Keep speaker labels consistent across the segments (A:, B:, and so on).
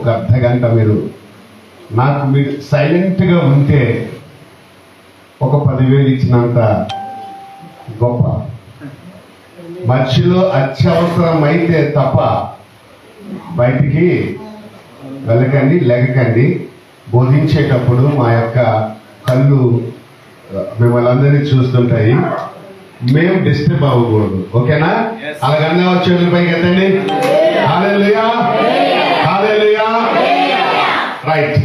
A: ఒక అర్ధ గంట మీరు నాకు మీరు సైలెంట్గా ఉంటే ఒక పదివేలు ఇచ్చినంత గొప్ప. మధ్యలో అత్యవసరం అయితే తప్ప బయటికి వెళ్ళకండి లెగకండి. బోధించేటప్పుడు మా యొక్క కళ్ళు మిమ్మల్ని అందరినీ చూస్తుంటాయి. మేము డిస్టర్బ్ అవ్వకూడదు. ఓకేనా? అలాగన్నా చేతుల పైకి ఎత్తండి. రైట్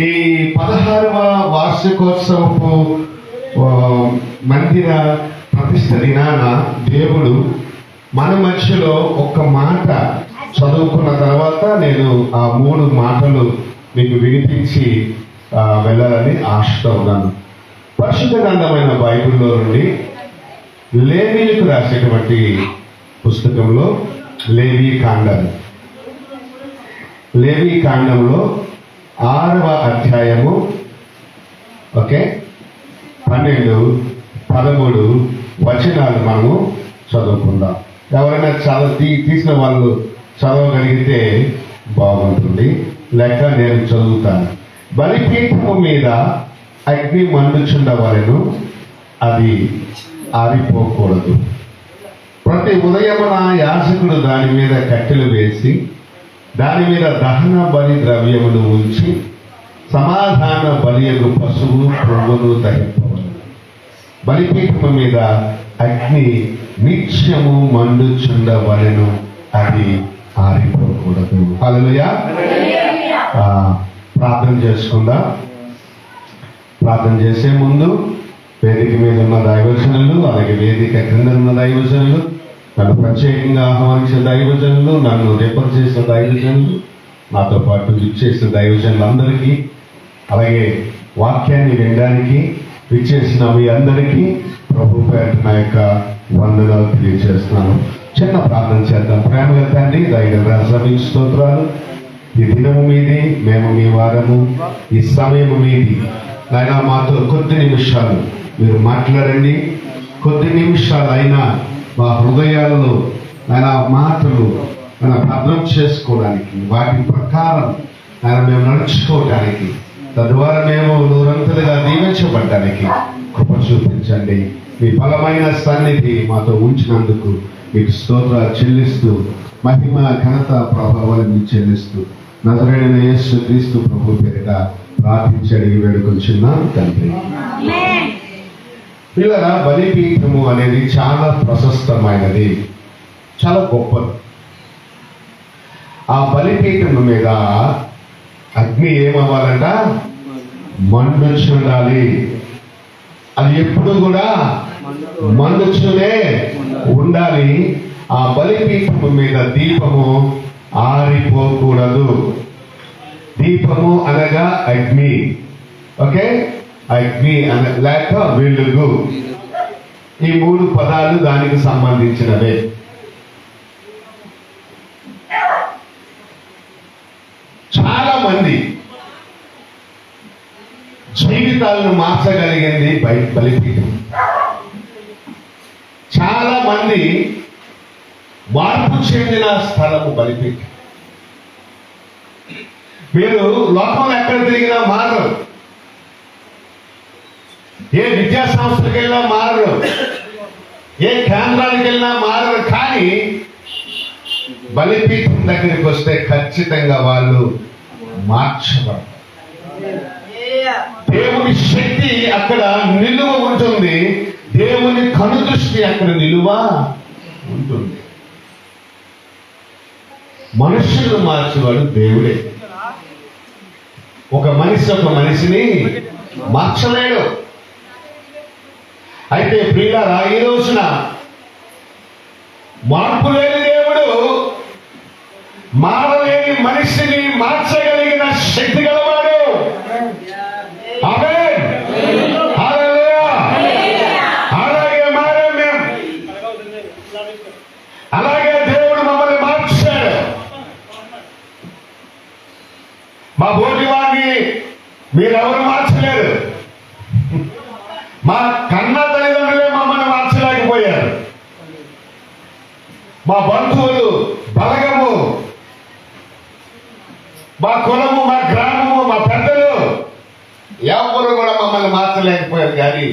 A: ఈ పదహారవ వార్షికోత్సవపు మందిర ప్రతిష్ట దినాన దేవుడు మన మధ్యలో ఒక మాట చదువుకున్న తర్వాత నేను ఆ మూడు మాటలు మీకు వినిపించి వెళ్ళాలని ఆశతో ఉన్నాను. పరిశుద్ధ గ్రంథమైన బైబిల్లో నుండి లేవీలకు రాసేటువంటి పుస్తకంలో లేవీ కాండం. లేవీ కాండంలో ఆరవ అధ్యాయము. ఓకే? పన్నెండు పదమూడు వచనాలు మనము చదువుకుందాం. ఎవరైనా చదువు తీ- తీసిన వాళ్ళు చదవగలిగితే బాగుంటుంది. లెక్క నేను చదువుతాను. బలిపీఠము మీద అగ్ని మండుచుండవలను అది ఆరిపోకూడదు. ప్రతి ఉదయమున యాజకుడు దాని మీద కట్టెలు వేసి దాని మీద దహన బలి ద్రవ్యములు ఉంచి సమాధాన బలియగు పశువు ప్రభువును దహింపవలను. బలిపీఠము మీద అగ్ని నిత్యము మండుచుండవలెను అది ఆరిపోకూడదు. హల్లెలూయా. ఆ, ప్రార్థన చేసుకుందాం. ప్రార్థన చేసే ముందు వేదిక మీద ఉన్న దైవజనులు అలాగే వేదిక క్రింద ఉన్న దైవజనులు నన్ను ప్రత్యేకంగా ఆహ్వానించిన దైవజనులు నన్ను రిఫర్ చేసిన దైవజనులు నాతో పాటు విచ్చేసిన దైవజనులందరికీ అలాగే వాక్యాన్ని వినడానికి విచ్చేసిన మీ అందరికీ ప్రభు పేట నా యొక్క వందనాలు తెలియజేస్తున్నాను. చిన్న ప్రార్థన చేద్దాం. ప్రేమగా తండ్రి దైవ స్తోత్రాలు. ఈ దినము మీది మేము మీ వారము. ఈ సమయము మీది. నాయన మాతో కొద్ది నిమిషాలు మీరు మాట్లాడండి. కొద్ది నిమిషాలు అయినా మా హృదయాలను ఆయన మాటలు ఆయన భద్రం చేసుకోవడానికి వాటి ప్రకారం ఆయన మేము నడుచుకోవడానికి తద్వారా మేము నూరంతలుగా దీవించబడ్డానికి కృప చూపించండి. మీ బలమైన సన్నిధి మాతో ఉంచినందుకు మీకు స్తోత్ర చెల్లిస్తూ మహిమ ఘనత ప్రభావాలను చెల్లిస్తూ నజరైన యేసు క్రీస్తు ప్రభు పేరిట ప్రార్థించి అడిగి వేడుకొచ్చున్నాం తండ్రి. పిల్లల బలిపీఠము అనేది చాలా ప్రశస్తమైనది. చాలా గొప్పది. ఆ బలిపీఠము మీద అగ్ని ఏమవ్వాలంట? మండుచుండాలి అది ఎప్పుడు కూడా మండుచునే ఉండాలి. ఆ బలిపీఠము మీద దీపము ఆరిపోకూడదు. దీపము అనగా అగ్ని. ఓకే? అగ్ని అన లేక వెలుగు ఈ మూడు పదాలు దానికి సంబంధించినవే. చాలా మంది జీవితాలను మార్చగలిగింది బయట బలిపీఠం. చాలా మంది మార్పు చెందిన స్థలము బలిపీఠం. మీరు లోకంలో ఎక్కడ తిరిగినా మారరు. ఏ విద్యా సంస్థకి వెళ్ళినా మారరు. ఏ కేంద్రానికి వెళ్ళినా మారరు. కానీ బలిపీఠం దగ్గరికి వస్తే ఖచ్చితంగా వాళ్ళు మార్చబడతారు. దేవుని శక్తి అక్కడ నిలువ ఉంటుంది. దేవుని కనుదృష్టి అక్కడ నిలువ ఉంటుంది. మనుషులు మార్చేవాడు దేవుడే. ఒక మనిషి ఒక మనిషిని మార్చలేడు. అయితే ప్రియులారా ఈ రోజున మార్పు లేని దేవుడు మారలేని మనిషిని మార్చగలిగిన శక్తి గలవాడు. అలాగే మారాం మేము. అలాగే దేవుడు మమ్మల్ని మార్చాడు. మా బోటి వాడిని మీరెవరు మార్చలేరు? మా కన్న తల్లిదండ్రులే మమ్మల్ని మార్చలేకపోయారు మా బంధువులు బలగము మా కులము మా గ్రామము మా పెద్దలు ఎవరు కూడా మమ్మల్ని మార్చలేకపోయారు కానీ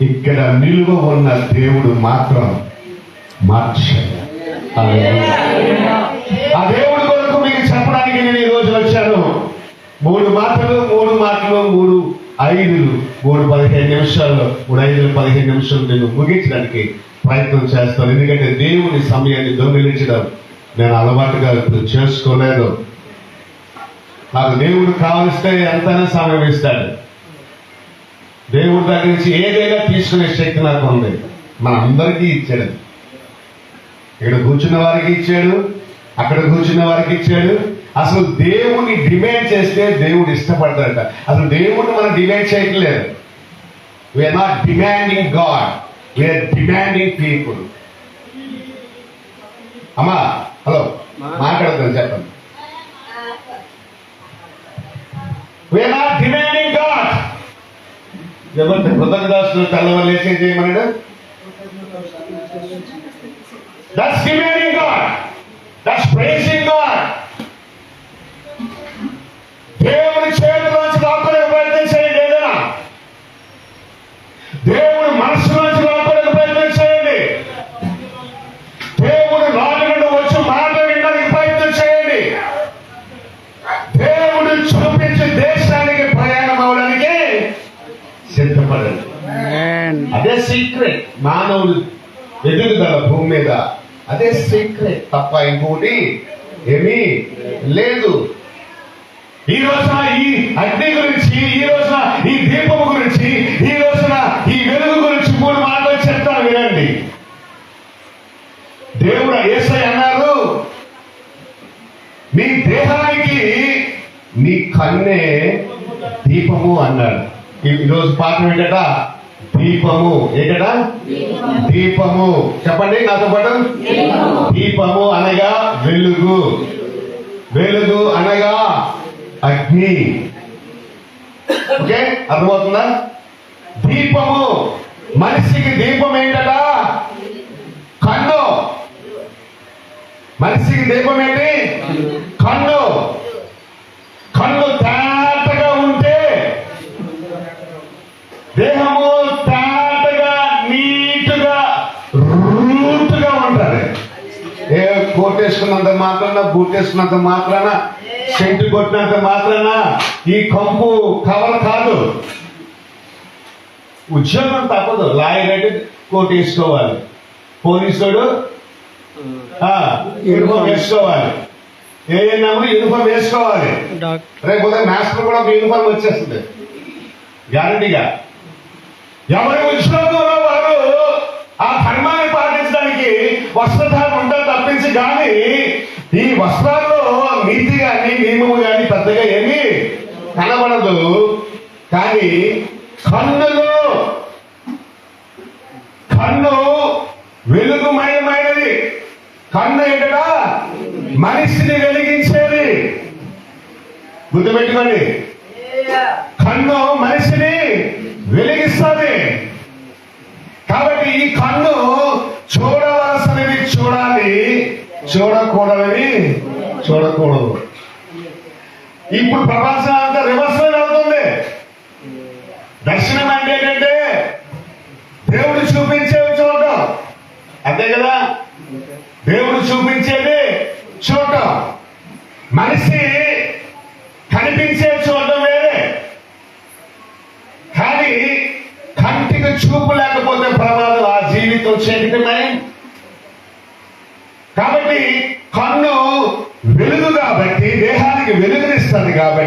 A: ఇక్కడ నిలువ ఉన్న దేవుడు మాత్రం మార్చాడు హల్లెలూయా. ఆ దేవుడి కొరకు మీకు చెప్పడానికి నేను ఈ రోజు వచ్చాను మూడు మాటలు మూడు మాటలు మూడు ఐదులు మూడు పదిహేను నిమిషాల్లో మూడు ఐదులు పదిహేను నిమిషాలు నేను ముగించడానికి ప్రయత్నం చేస్తాను. ఎందుకంటే దేవుని సమయాన్ని దొంగిలించడం నేను అలవాటుగా ఇప్పుడు చేసుకోలేదు. నాకు దేవుడు కావలిస్తే ఎంతైనా సమయం ఇస్తాడు. దేవుడి దగ్గర నుంచి ఏదైనా తీసుకునే శక్తి నాకు ఉంది. మన అందరికీ ఇచ్చాడు. ఇక్కడ కూర్చున్న వారికి ఇచ్చాడు. అక్కడ కూర్చున్న వారికి ఇచ్చాడు. అసలు దేవుని డిమాండ్ చేస్తే దేవుడు ఇష్టపడతాడట. అసలు దేవుడిని మనం డిమాండ్ చేయట్లేదు. We're not demanding God we're demanding people అమ్మా హలో మాట్లాడతాను చెప్పండి. వీఆర్ నాట్ డిమాండింగ్ గాడ్ ఎవరి కృతజ్ఞతాస్తులు తెల్లవారు లేచే చేయమన్నాడు? That's demanding God that's praising God దేవుని చేతిలోంచి లాక్కునే ప్రయత్నం చేయండి ఏదైనా దేవుని మనసులోంచి లాక్కునే ప్రయత్నం చేయండి దేవుడు నోటి నుండి వచ్చి మాట వినడానికి ప్రయత్నం చేయండి దేవుడు చూపించి దేశానికి ప్రయాణం అవడానికి సిద్ధపడండి అదే సీక్రెట్ మానవుడు ఎదుగుదల భూమి మీద అదే సీక్రెట్ తప్ప ఇంకోటి ఏమీ లేదు. ఈ రోజున ఈ అగ్ని గురించి ఈ రోజున ఈ దీపము గురించి ఈ రోజున ఈ వెలుగు గురించి మూడు మాటలు చెప్తాను వినండి. దేవుడు ఏసై అన్నారు నీ దేహానికి నీ కన్నే దీపము అన్నాడు. ఈరోజు పాఠం ఏంటట? దీపము. ఏంటట దీపము. చెప్పండి నాతో పాటు. దీపము. అనగా వెలుగు. వెలుగు అనగా అగ్ని. ఓకే? అర్థమవుతుందా? దీపము. మనిషికి దీపం ఏంటట? కన్ను. మనిషికి దీపం ఏంటి మాత్రాన బూట్ వేసుకున్నంత మాత్రాన సెంటు కొట్టినంత మాత్రాన ఈ కంపు కవర్ కాదు. ఉద్యోగం తప్పదు. లాయర్ అంటే కోట్ వేసుకోవాలి. పోలీసుడు ఆ, యూనిఫామ్ వేసుకోవాలి. ఏ యూనిఫామ్ వేసుకోవాలి. రేపు ఉదయం మాస్టర్ కూడా ఒక యూనిఫామ్ వచ్చేస్తుంది. గ్యారంటీగా. ఎవరి ఉద్యోగంలో వారు ఆ ధర్మాన్ని పాటించడానికి వస్త్రధారణ గురించి కానీ ఈ వస్త్రాల్లో నీతి కానీ నియమము కానీ పెద్దగా ఏమి కనబడదు. కానీ కన్నులో కన్ను వెలుగుమయమైనది. కన్ను ఏంటట? మనిషిని వెలిగించేది. గుర్తుపెట్టుకోండి. కన్ను మనిషిని వెలిగిస్తుంది. కాబట్టి ఈ కన్ను చూడకూడదని చూడకూడదు. ఇప్పుడు ప్రపంచం అంతా రివర్స్ అవుతుంది దర్శనం అంటే ఏంటంటే దేవుడు చూపించేవి చూడటం. అంతే కదా? దేవుడు చూపించేది చూడటం.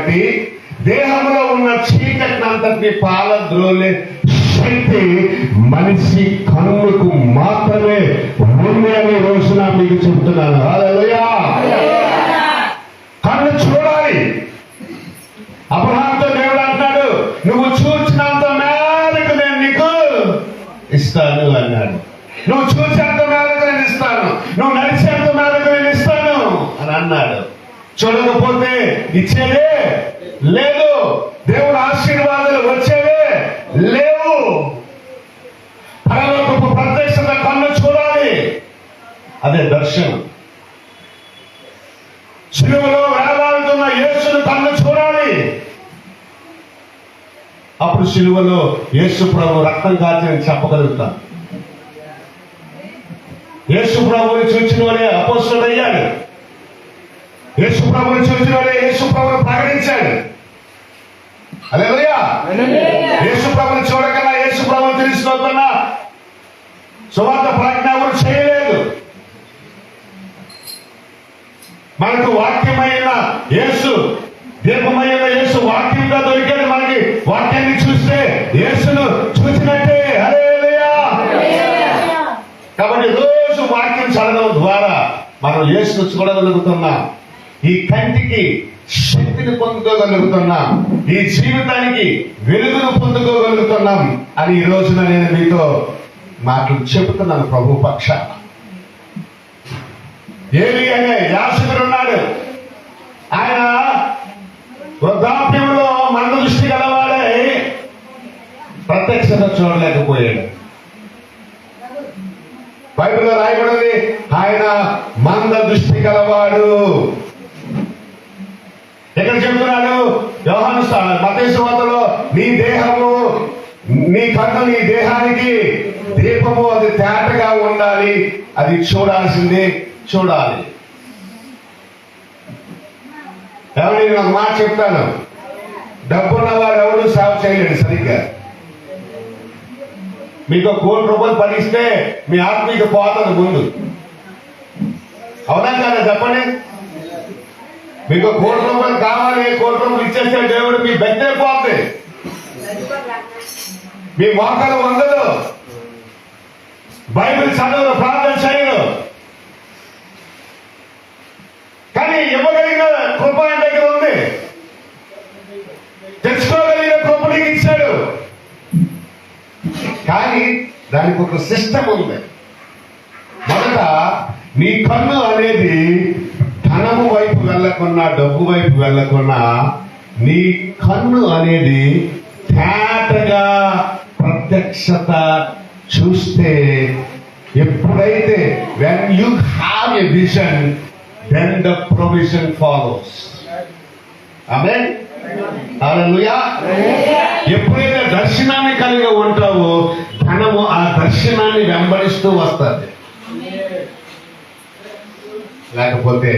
A: కాబట్టి దేహంలో ఉన్న చీకటినంతటి పాలద్రోలే శక్తి మనిషి కన్నుకు మాత్రమే ఉంది అనే రోజున మీకు చెప్తున్నాను. కన్ను చూడాలి. అబ్రహాంతో దేవుడు అంటున్నాడు నువ్వు చూచినంత మేరకు నేను నీకు ఇస్తాను అన్నాడు. నువ్వు చూసేంత మేరకు నేను ఇస్తాను. నువ్వు నడిచేంత మేరకు నేను ఇస్తాను అని అన్నాడు. చూడకపోతే ఇచ్చేదే లేదు. దేవుని ఆశీర్వాదాలు వచ్చేవే లేవు. పరలోకపు ప్రత్యక్షత కన్ను చూడాలి. అదే దర్శనం. సిలువలో వేలాడుతున్న యేసును కన్ను చూడాలి. అప్పుడు శిలువలో యేసు ప్రభు రక్తం అని చెప్పగలుగుతాం. యేసు ప్రభుని చూచిన వాడే అపోస్తుడు యేసు ప్రభుని చూసిన వాడే యేసు ప్రభుని ప్రకటించాడు అదే యేసు ప్రభుని చూడకన్నా యేసు ప్రభుని తెలుసుకోకన్నా సువార్త ప్రజ్ఞ ఎవరు చేయలేదు. మనకు వాక్యమైన యేసు దీపమైన యేసు వాక్యంగా దొరికేది మనకి. వాక్యాన్ని చూస్తే యేసును చూసినట్టే. హల్లెలూయా. కాబట్టి రోజు వాక్యం చదవడం ద్వారా మనం యేసును చూడగలుగుతున్నాం. ఈ కంటికి శక్తిని పొందుకోగలుగుతున్నాం. ఈ జీవితానికి వెలుగును పొందుకోగలుగుతున్నాం అని ఈ రోజున నేను మీతో మాటలు చెబుతున్నాను ప్రభు పక్ష ఏలి అనే యాసకుడు ఉన్నాడు. ఆయన వృద్ధాప్యంలో మన దృష్టి గలవాడే ప్రత్యక్షత చూడలేకపోయాడు. బైబిల్లో రాయబడింది ఆయన మంద దృష్టి గలవాడు. ఎక్కడ చెప్తున్నాడు యోహాను మతేశ్వతలో నీ దేహము నీ కన్ను నీ దేహానికి దీపము అది తేటగా ఉండాలి. అది చూడాల్సిందే చూడాలి. ఎవరు నేను ఒక మాట చెప్తాను? డబ్బున్న వాడు ఎవరు సేవ చేయలేడు సరిగ్గా. మీకు కోటి రూపాయలు పడిస్తే మీ ఆత్మీయ పోతుంది ముందు. అవునా కదా చెప్పండి? మీకు కోటి రూపాయలు కావాలి కోటి రూపాయలు ఇచ్చేస్తే దేవుడు మీ బెడ్డే పోతుంది మీ మోకాలు వందలు. బైబిల్ చదువు ప్రార్థన చేయరు. కానీ ఇవ్వగలిగిన కృప ఆయన దగ్గర ఉంది. తెచ్చుకోగలిగిన కృప నీకు ఇచ్చాడు. కానీ దానికి ఒక సిస్టమ్ ఉంది. మొదట నీ కన్ను అనేది ధనము వైపు వెళ్ళకున్నా డబ్బు వైపు వెళ్ళకున్నా నీ కన్ను అనేది తేటగా ప్రత్యక్షత చూస్తే ఎప్పుడైతే when you have a vision then the provision follows ఆమె ఎప్పుడైతే దర్శనాన్ని కలిగి ఉంటావో ధనము ఆ దర్శనాన్ని వెంబడిస్తూ వస్తుంది. లేకపోతే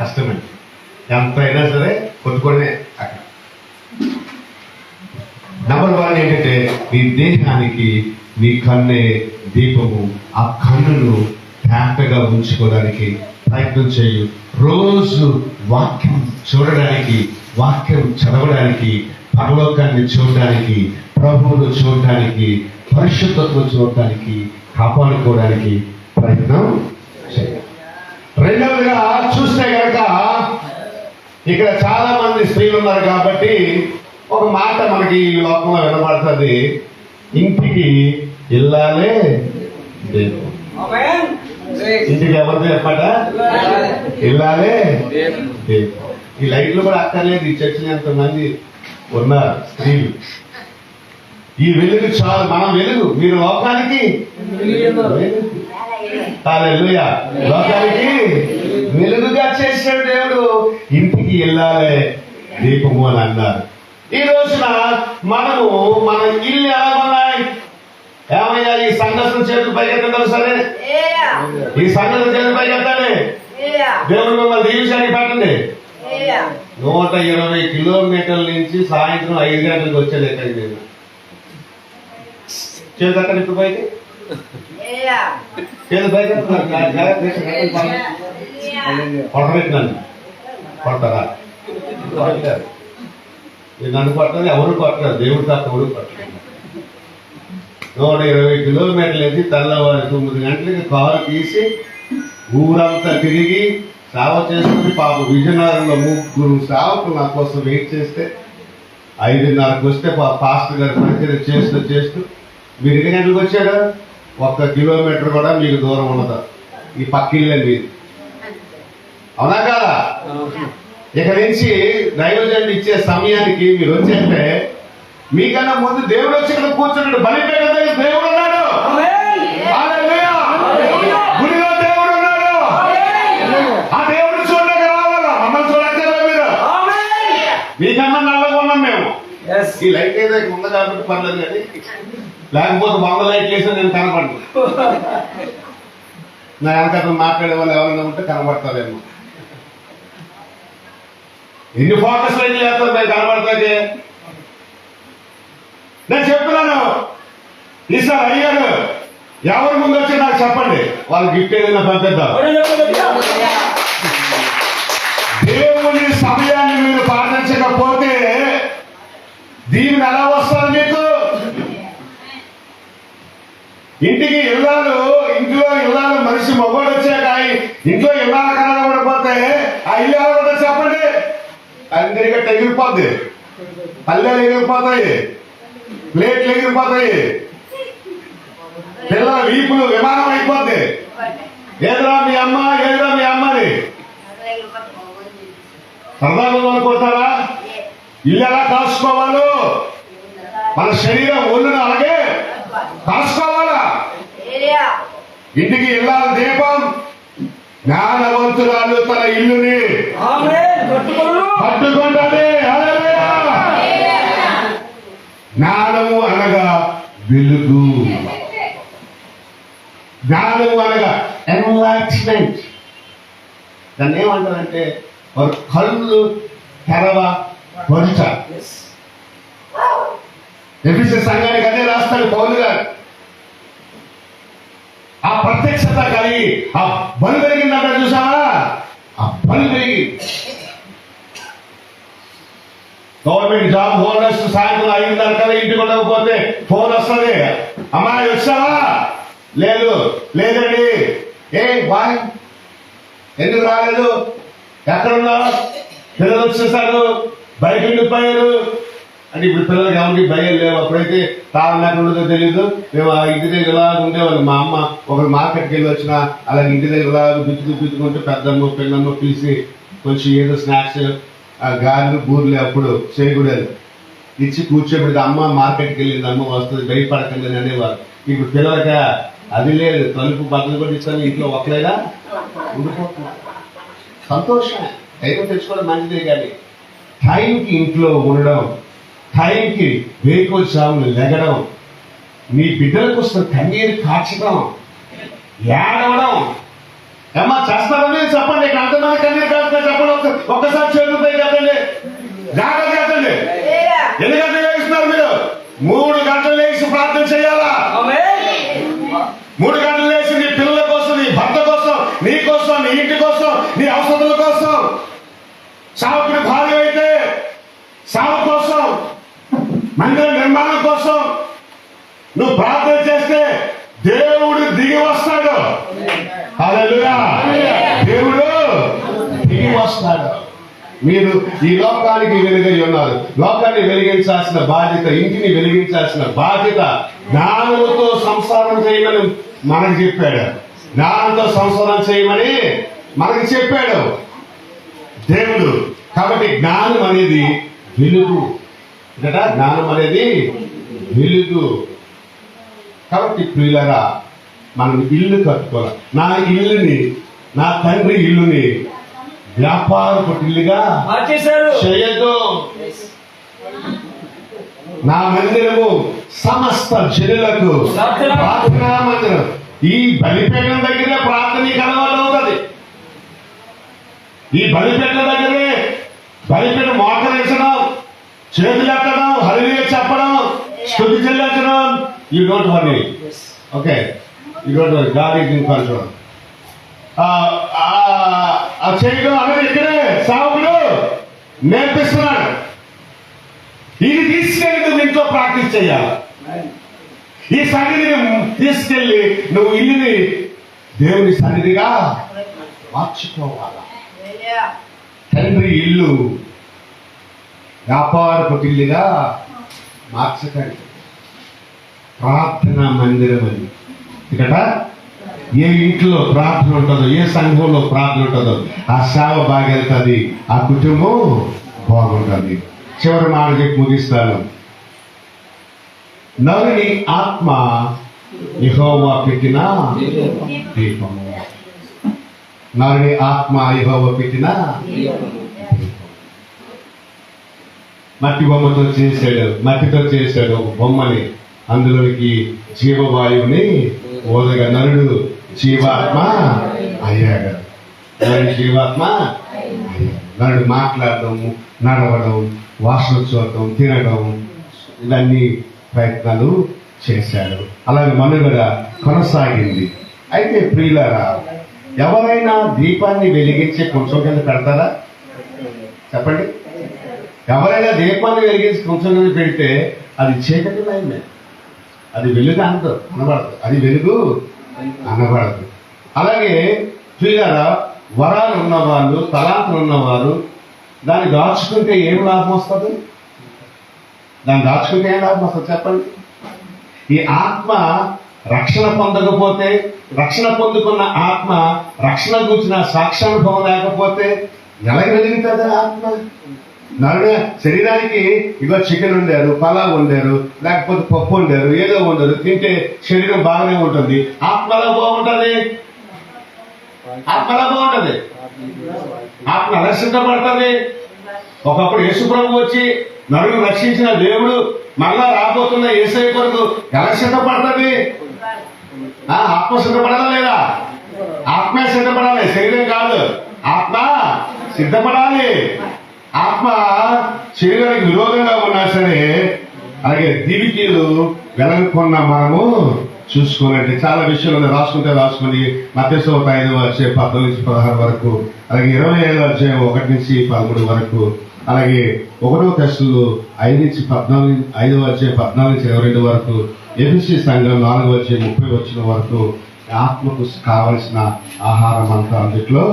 A: కష్టమే. ఎంత అయినా సరే కొట్టుకోవడమే అక్కడ. నెంబర్ వన్ ఏంటంటే నీ దేహానికి నీ కన్నే దీపము ఆ కన్నును తేటగా ఉంచుకోవడానికి ప్రయత్నం చేయు. రోజు వాక్యం చూడడానికి వాక్యం చదవడానికి పరలోకాన్ని చూడడానికి ప్రభువును చూడడానికి పరిశుద్ధతను చూడడానికి కాపాడుకోవడానికి ప్రయత్నం చేయాలి రెండవదిగా చూస్తే కనుక ఇక్కడ చాలా మంది స్త్రీలు ఉన్నారు కాబట్టి ఒక మాట మనకి ఈ లోకంలో వినబడుతుంది. ఇంటికి ఇల్లాలే దేవుడు. ఇంటికి ఎవరిది చెప్పట? ఇల్లాలే దేవుడు. ఈ లైట్లు కూడా అక్కర్లేదు ఈ చర్చిలో ఎంతమంది ఉన్నారు స్త్రీలు. ఈ వెలుగు చాలు మనం వెలుగు మీరు లోకానికి. లోకానికి వెలుగుగా చేసాడు దేవుడు ఇంటికి వెళ్ళాలి దీపము అని అన్నారు. ఈ రోజున మనము మన ఇల్లు ఎలా ఉన్నాయి? ఏమయ్యా ఈ సంఘటన చేతులు పైకెత్తండి సరే? ఈ సంఘటన చేతులు పైకెత్తండి దేవుడు మిమ్మల్ని దీవించడానికి పెట్టండి. నూట ఇరవై కిలోమీటర్ల నుంచి సాయంత్రం ఐదు గంటలకు వచ్చేది ఎక్కడికి నేను చేతక్కడ ఇప్పుడు పైకి. కొట్టబెట్టినాను కొట్టారు నన్ను కొట్టదు ఎవరు కొట్టరు దేవుడు తప్ప ఎవరు కొట్టరు నూట ఇరవై కిలోమీటర్లు వేసి తెల్లవారి తొమ్మిది గంటలకి కారు తీసి ఊరంతా తిరిగి సేవ చేసుకుని పాప విజయనగరంలో ముగ్గురు సేవకులు నా కోసం వెయిట్ చేస్తే ఐదున్నరకు వస్తే పాస్టర్ గారు పరిచయం చేస్తూ చేస్తూ మీరు ఎన్ని గంటలకు వచ్చాడు ఒక్క కిలోమీటర్ కూడా మీకు దూరం ఉండదు. ఈ పక్కిళ్ళే మీరు అవునా కాదా? ఇక నుంచి దైవజన్ ఇచ్చే సమయానికి మీరు వచ్చేస్తే మీకన్నా ముందు దేవుడు వచ్చి ఇక్కడ కూర్చున్నాడు. బలిపేట దేవుడు ఉన్నాడు. గుడిలో దేవుడు ఉన్నాడు. ఆ దేవుడు
B: చూడక మీకన్నా నల్లగా ఉన్నాం మేము.
A: ఈ లైట్ ఏదైతే ఉంది కాబట్టి పర్లేదు కానీ లేకపోతే లైట్లు వేసి నేను కనపడను. నా వెనక మాట్లాడే వాళ్ళు ఎవరైనా ఉంటే కనబడతారేమో ఎన్ని ఫోకస్ లైట్లు వేస్తారు మేము కనబడతాయి నేను చెప్తున్నాను. ఈసారి అయ్యారు. ఎవరి ముందు వచ్చి నాకు చెప్పండి. వాళ్ళ గిఫ్ట్ ఏదైనా పంపిద్దాం. దేవుని సమయాన్ని మీరు పాటించకపోతే దీవెన ఎలా వస్తుంది మీకు ఇంటికి ఇల్లాలు ఇంట్లో ఇల్లాలు మనిషి మొగోడు వచ్చాక ఇంట్లో ఇల్లాలు కనబడిపోతే ఆ ఇల్లు కూడా చెప్పండి. అందరికీ ఎగిరిపోద్ది పల్లెలు ఎగిరిపోతాయి. ప్లేట్లు ఎగిరిపోతాయి. పిల్లల వీపులు విమానం అయిపోద్ది. ఏదిరా మీ అమ్మ ఏదిరా మీ అమ్మని? సరదాగా అనుకుంటారా? ఇల్లు ఎలా కాసుకోవాలో? మన శరీరం ఒళ్ళును అలాగే కాసుకోవాలా? ఇంటికి ఇల్లాలి దీపం. జ్ఞానవంతురాలు తన ఇల్లుని. జ్ఞానము అనగా వెలుగు. జ్ఞానము అనగా ఎన్లాచ్మెంట్ దాన్ని ఏమంటారంటే వారు కళ్ళు తెరవ పరుచ ఎఫీసీ సంఘానికి అదే రాస్తాడు పౌలు గారు. ఆ ప్రత్యక్షత కలిగి ఆ బలు పెరిగిందంట చూసావా? ఆ బలు పెరిగి. గవర్నమెంట్ జాబ్ హోల్డర్స్ సాయంత్రం ఐదున్నర కదా ఇంటికి ఉండకపోతే ఫోన్ వస్తుంది. అమ్మాయి వచ్చావా? లేదు లేదండి ఏ బాయ్ ఎందుకు రాలేదు? ఎక్కడున్నావు? పిల్లలు వచ్చేసారు. బయట ఉండిపోయారు. అంటే ఇప్పుడు పిల్లలు కాబట్టి భయం లేవు అప్పుడైతే తాళం ఎక్కడ ఉండదో తెలియదు మేము ఆ ఇంటి దగ్గర ఇలా ఉండేవాళ్ళు. మా అమ్మ ఒకరు మార్కెట్కి వెళ్ళి వచ్చిన అలాగే ఇంటి దగ్గర ఇలా బిచ్చుకు బిచ్చుకుంటూ పెద్దమ్మ పిల్లమ్మ పిలిచి కొంచెం ఏదో స్నాక్స్ గారెలు బూర్లు అప్పుడు చేయకూడదు. ఇచ్చి కూర్చోబెడితే అమ్మ మార్కెట్కి వెళ్ళింది. అమ్మ వస్తుంది. భయపడకండి అనేవారు ఇప్పుడు పిల్లలక అది లేదు. తలుపు బట్టలు కూడా ఇస్తాను. ఇంట్లో ఒకలేదా ఉండిపోతున్నా సంతోషమే. ధైర్యం తెచ్చుకోవడం మంచిదే కానీ టైంకి ఇంట్లో ఉండడం టైంకి వేకోత్సాహం లెగడం. మీ బిడ్డల కోసం కన్నీరు కాచడం. ఏడవడం. ఏమా చేస్తారని చెప్పండి? ఇక్కడ అంతమంది కన్నీరు కాచుతా చెప్పండి. ఒక్క- ఒక్కసారి చేతులపై చెప్పండి. జాగ్రత్త చెప్పండి ఎన్ని గంటలు లేస్తున్నారు మీరు మూడు గంటలు లేచి ప్రార్థన చేయాలా మూడు గంటలు లేచి నీ పిల్లల కోసం నీ భర్త కోసం నీ కోసం నీ ఇంటి కోసం నీ అవసరాల కోసం సావుకుడి భార్య అయితే సావు కోసం మందిర నిర్మాణం కోసం నువ్వు ప్రార్థన చేస్తే దేవుడు దిగి వస్తాడు. దేవుడు దిగి వస్తాడు. మీరు ఈ లోకానికి వెలుగై ఉన్నారు. లోకాన్ని వెలిగించాల్సిన బాధ్యత ఇంటిని వెలిగించాల్సిన బాధ్యత జ్ఞానముతో సంసారం చేయమని మనకు చెప్పాడు. జ్ఞానంతో సంసారం చేయమని మనకి చెప్పాడు. దేవుడు. కాబట్టి జ్ఞానం అనేది వెలుగు. జ్ఞానం అనేది వెలుగు. కాబట్టి ప్రియులరా మనం ఇల్లు కట్టుకోవాలి. నా ఇల్లుని నా తండ్రి ఇల్లుని వ్యాపారపు ఇల్లుగా చేయొద్దు. నా మందిరము సమస్త జనులకు ప్రార్థనా. మందిరం. ఈ బలిపీఠం దగ్గరే ప్రార్థన కలవాలి అవుతుంది. ఈ బలిపీఠం దగ్గరే బలిపీఠం మోకరించడం. చేతులు చెల్లించడం you don't worry okay you don't worry God is in control ఆ చేయడం అనేది ఇక్కడే సాగుడు నేర్పిస్తున్నాడు ఇది తీసుకెళ్ళి నువ్వు ఇంట్లో ప్రాక్టీస్ చేయాలి ఈ సన్నిధిని తీసుకెళ్ళి నువ్వు ఇల్లుని దేవుని సన్నిధిగా మార్చుకోవాలా? తండ్రి ఇల్లు వ్యాపారపు ఇల్లుగా మార్చకండి. ప్రార్థన మందిరం అని ఇక్కడ? ఏ ఇంట్లో ప్రార్థన ఉంటుందో ఏ సంఘంలో ప్రార్థన ఉంటుందో ఆ సేవ బాగెళ్తుంది ఆ కుటుంబం బాగుంటుంది. చివరి మాట చెప్పి ముగిస్తాను. నరుని ఆత్మ యహోవా పెట్టిన దీపము. నరుని ఆత్మ యెహోవా పెట్టిన మట్టి బొమ్మతో చేశాడు మట్టితో చేశాడు బొమ్మని. అందులోకి జీవవాయువుని ఓదగా నరుడు జీవాత్మ అయ్యాడు. నరుడు జీవాత్మ అయ్యాడు. నరుడు మాట్లాడడం నడవడం వాసన చూడటం తినడం ఇవన్నీ ప్రయత్నాలు చేశాడు. అలాగే మనుగడ కొనసాగింది. అయితే ప్రియులరా ఎవరైనా దీపాన్ని వెలిగించి కొంచెం కింద పెడతారా? చెప్పండి. ఎవరైనా దీపాన్ని వెలిగించి కొంచెం కింద పెడితే అది చీకటి లైమే అది వెలుగు అనదు అనబడదు అది వెలుగు అనబడదు అలాగే ప్రియులారా వరాలు ఉన్నవాళ్ళు తలాంతులు ఉన్నవారు దాన్ని దాచుకుంటే ఏం లాభం వస్తుంది? దాన్ని దాచుకుంటే ఏం లాభం వస్తుంది చెప్పండి? ఈ ఆత్మ రక్షణ పొందకపోతే రక్షణ పొందుకున్న ఆత్మ రక్షణ కూర్చిన సాక్షానుభవం లేకపోతే ఎలా వెలుగుతుంది ఆత్మ? నరుడు శరీరానికి ఇగో చికెన్ వండారు పలావ్ వండారు లేకపోతే పప్పు వండారు ఏదో వండారు తింటే శరీరం బాగానే ఉంటుంది. ఆత్మలా బాగుంటుంది. ఆత్మలా బాగుంటుంది. ఆత్మ రక్షించబడుతుంది. ఒకప్పుడు యేసుప్రభు వచ్చి నరుడు రక్షించిన దేవుడు మళ్ళా రాబోతున్న ఏసై కొరకు ఎలా సిద్ధపడుతుంది? ఆ, ఆత్మ సిద్ధపడాలా లేదా? ఆత్మ సిద్ధపడాలి. శరీరం కాదు. ఆత్మ సిద్ధపడాలి. ఆత్మ శరీరానికి విరోధంగా ఉన్నా సరే అలాగే దివిటీలు వెలగకున్న మనము చూసుకోనండి చాలా విషయాలు రాసుకుంటే రాసుకుని మధ్యశోత ఐదు వచ్చే పద్నాలుగు నుంచి పదహారు వరకు అలాగే ఇరవై ఐదు వచ్చే ఒకటి నుంచి పదమూడు వరకు అలాగే ఒకటో టెస్టులు ఐదు నుంచి పద్నాలుగు ఐదు వచ్చే పద్నాలుగు నుంచి ఇరవై రెండు వరకు ఎబిసి సంఘం నాలుగు వచ్చే ముప్పై వచ్చిన వరకు ఆత్మకు కావలసిన ఆహారం అంతా అందుట్లో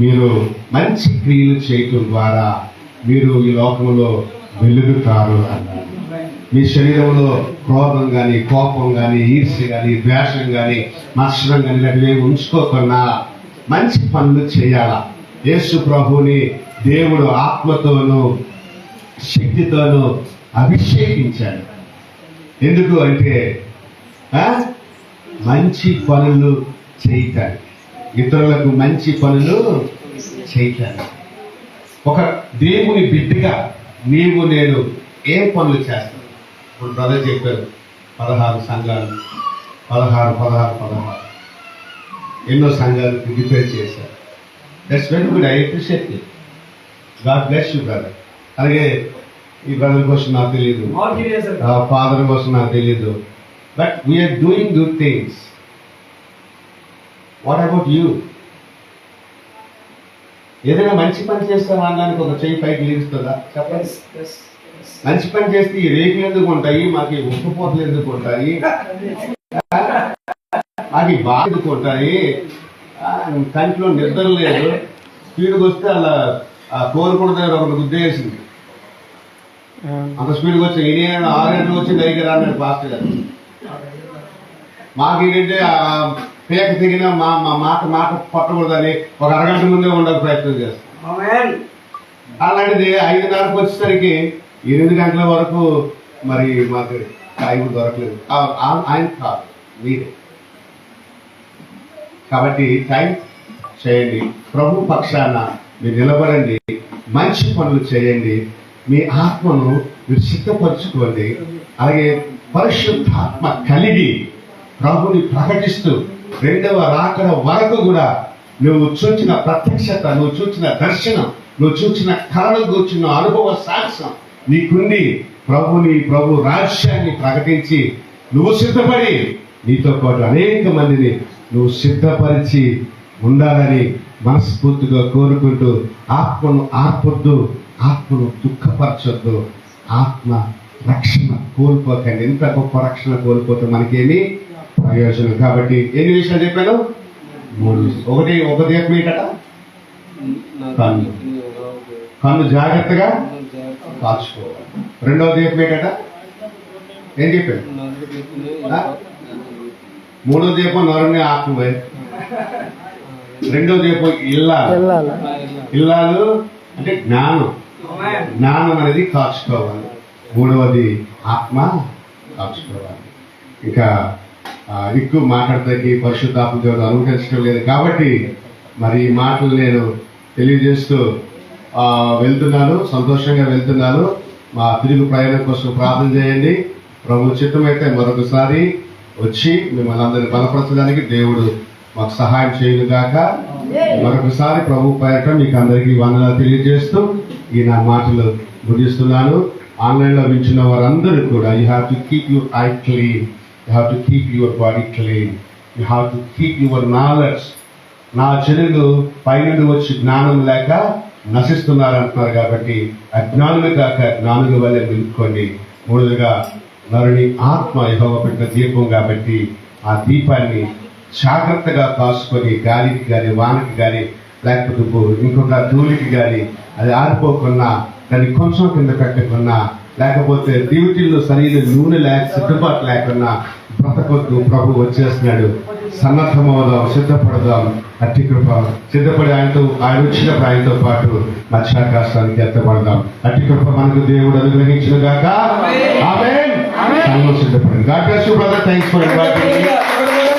A: మీరు మంచి క్రియలు చేయటం ద్వారా మీరు ఈ లోకంలో వెలుగుతారు అన్నారు. మీ శరీరంలో క్రోధం కానీ కోపం కానీ ఈర్ష్య కానీ ద్వేషం కానీ మత్సరం కానీ ఇలాంటివి ఉంచుకోకుండా మంచి పనులు చేయాలా? యేసు ప్రభుని దేవుడు ఆత్మతోనూ శక్తితోనూ అభిషేకించాడు. ఎందుకు అంటే మంచి పనులు చేయటాడు ఇతరులకు మంచి పనులు చేయటానికి ఒక దేవుని బిడ్డగా నీవు నేను ఏం పనులు చేస్తాను? ఇప్పుడు బ్రదర్ చెప్పారు పదహారు సంఘాలు పదహారు పదహారు పదహారు. ఎన్నో సంఘాలు ప్రిపేర్ చేశారు. That's very good I appreciate God bless you brother అలాగే ఈ బ్రదర్ కోసం నాకు తెలియదు ఫాదర్ కోసం నాకు తెలియదు but we're doing good things what about you ఏదైనా మంచి పని చేస్తావా అనడానికి ఒక చెయ్యి పైకి లేస్తుందా? చెప్పండి. మంచి పని చేస్తే ఈ రేకులు ఎందుకు ఉంటాయి మాకు ఈ ఉప్పుపోతలు ఎందుకు ఉంటాయి మాకు ఈ బాధ ఎందుకు ఉంటాయి కంట్లో నిద్ర లేదు. స్పీడ్కి వస్తే అలా ఆ కోరుకున్న దగ్గర ఒకటి గుద్దేసింది అంత స్పీడ్కి వచ్చి ఈయన ఆరు గంటలు వచ్చి దగ్గర అన్నాడు పాస్టర్ గారు. మాకు ఏంటంటే ఆ పేక తెగిన మా మా మాట మాట పట్టకూడదని ఒక అరగంట ముందే ఉండక ప్రయత్నం చేస్తాం. అలాంటిది ఐదున్నరకు వచ్చేసరికి ఎనిమిది గంటల వరకు మరి మాకు టైం దొరకలేదు. ఆయన కాదు మీరే. కాబట్టి టైం చేయండి ప్రభు పక్షాన మీరు నిలబడండి మంచి పనులు చేయండి మీ ఆత్మను మీరు సిద్ధపరచుకోండి అలాగే పరిశుద్ధాత్మ కలిగి ప్రభుని ప్రకటిస్తూ రెండవ రాకడ వరకు కూడా నువ్వు చూచిన ప్రత్యక్షత నువ్వు చూచిన దర్శనం నువ్వు చూసిన కళను కూర్చున్న అనుభవ సాక్ష్యం నీకుండి ప్రభుని ప్రభు రాజ్యాన్ని ప్రకటించి నువ్వు సిద్ధపడి నీతో పాటు అనేక మందిని నువ్వు సిద్ధపరిచి ఉండాలని మనస్ఫూర్తిగా కోరుకుంటూ ఆత్మను ఆర్పొద్దు ఆత్మను దుఃఖపరచొద్దు ఆత్మ రక్షణ కోల్పోకండి. ఎంత గొప్ప రక్షణ కోల్పోతే మనకేమి? ప్రయోజనం. కాబట్టి ఎన్ని విషయాలు చెప్పాను? మూడు విషయాలు. ఒకటి ఒక దీపం ఏంటట కన్ను. కన్ను జాగ్రత్తగా కాచుకోవాలి. రెండవ దీపం ఏంటట ఏం చెప్పాడు మూడో దీపం నరుని ఆత్మ రెండో దీపం ఇల్లాలు. ఇల్లాలు అంటే జ్ఞానం. జ్ఞానం అనేది కాచుకోవాలి. మూడవది ఆత్మ కాచుకోవాలి. ఇంకా ఎక్కువ మాట్లాడతానికి పరిశుద్ధాత్మ దేవుడు అనుమతించడం లేదు. కాబట్టి మరి ఈ మాటలు నేను తెలియజేస్తూ వెళ్తున్నాను సంతోషంగా వెళ్తున్నాను. మా తిరుగు ప్రయాణం కోసం ప్రార్థన చేయండి. ప్రభు చిత్తమైతే మరొకసారి వచ్చి మిమ్మల్ని అందరిని బలపరచడానికి దేవుడు మాకు సహాయం చేయను గాక. మరొకసారి ప్రభు పేరట మీకు అందరికీ వందనాలు తెలియజేస్తూ ఈ నా మాటలు ముగిస్తున్నాను. ఆన్లైన్లో వింటున్న వారందరూ కూడా you have to keep you eye clean you have to keep your body clean you have to keep your knowledge నా చెడులు పైనుండి వచ్చి జ్ఞానం లేక నశిస్తున్నారు అంటున్నారు కాబట్టి అజ్ఞానులు కాక జ్ఞానుల వల్లే నిలుపుకోండి. మూడుగా నరుని ఆత్మ యహోవ పెట్టిన దీపం కాబట్టి ఆ దీపాన్ని జాగ్రత్తగా కాసుకొని గాలికి కానీ వానకి కానీ లేకపోతే ఇంకొక ధూళికి కానీ అది ఆరిపోకుండా దాన్ని కొంచెం కింద పెట్టకుండా లేకపోతే డ్యూటీల్లో సరైన నూనె లేక సిద్ధపాటు లేకున్నా బ్రతకొద్దు. ప్రభు వచ్చేస్తున్నాడు. సన్నద్ధమవుదాం సిద్ధపడదాం. అట్టి కృప. సిద్ధపడి ఆయనతో ఆయన వచ్చినప్పుడు ఆయనతో పాటు మత్స్యాకాశానికి ఎత్తపడదాం అట్టి కృప మనకు దేవుడు అనుగ్రహించిన గాక. ఆమె సిద్ధపడండి. God bless you brother thanks for inviting